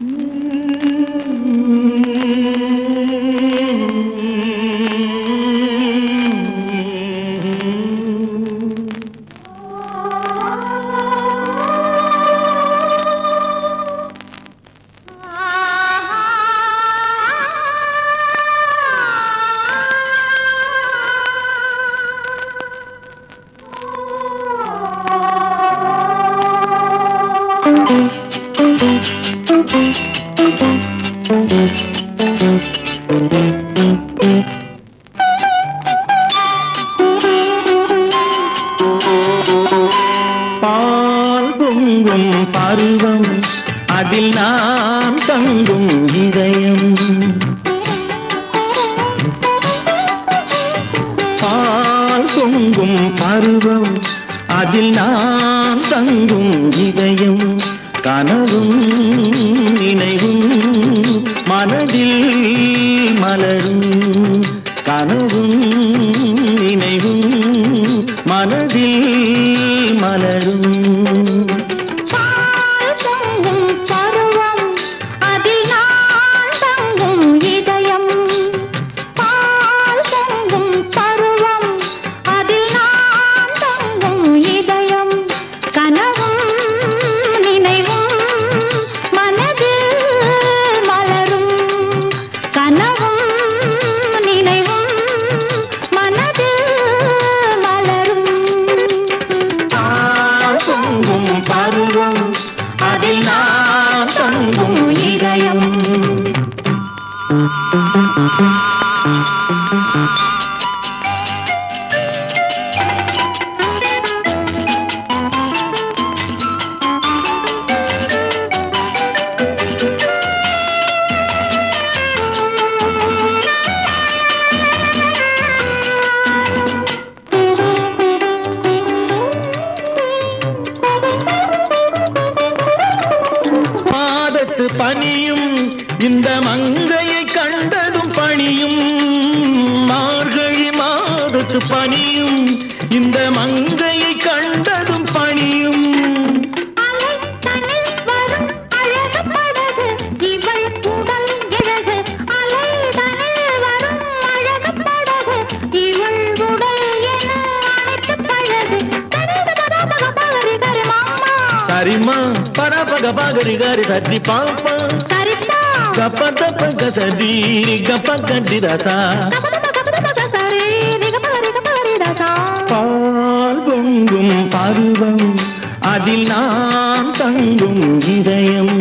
பால் பொங்கும் பருவம். அதில் நான் தங்கும் இதயம். கனவும் நினைவும் மனதில் மலரும். கனவும் நினைவும் மனதில் மலரும். பனியும் இந்த மங்கையை கண்டதும் பணியும் மார்கழி மாதத்து பனியும் இந்த மங்கையை கண்டதும் பணியும். அலை சரிம்மா பரபக பாகரிகாரி பாப்பா. சரிப்பா கப்ப தப்ப கசதி கப்ப கண்டி ரசா கபத கபத கபத சரி ரிக பகரி கபரி ரசா பால் பொங்கும் பருவம் அதில் நான் தங்கும் இதயம்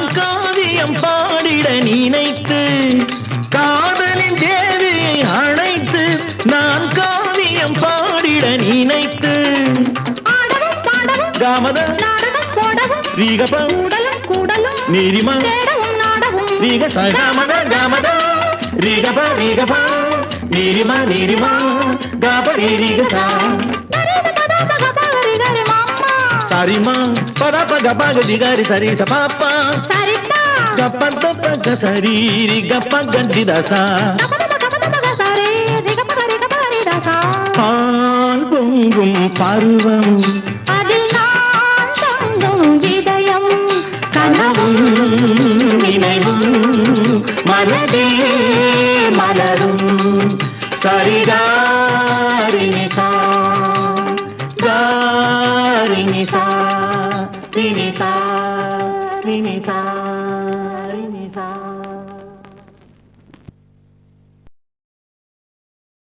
நான் காவியம் பாடிட நினைத்து காதலின் தேவியை அழைத்து நான் காவியம் பாடிட நினைத்து. காமத நாடகம் போடவும் ரீகப கூடலும் கூடலும் நீரிமா ரீக சகாமத காமத ரீகப ரீகப நீரிமா நீரிமா காப கப்ப தப்ப சரி கப்ப கண்டி தசா கபத கபத சரி ரிக பகரி கபரி ரசா பால் பொங்கும் பருவம் இதயம் கனவும் நினைவும் மனதில் மலரும் சரிதா Trinita, Trinita.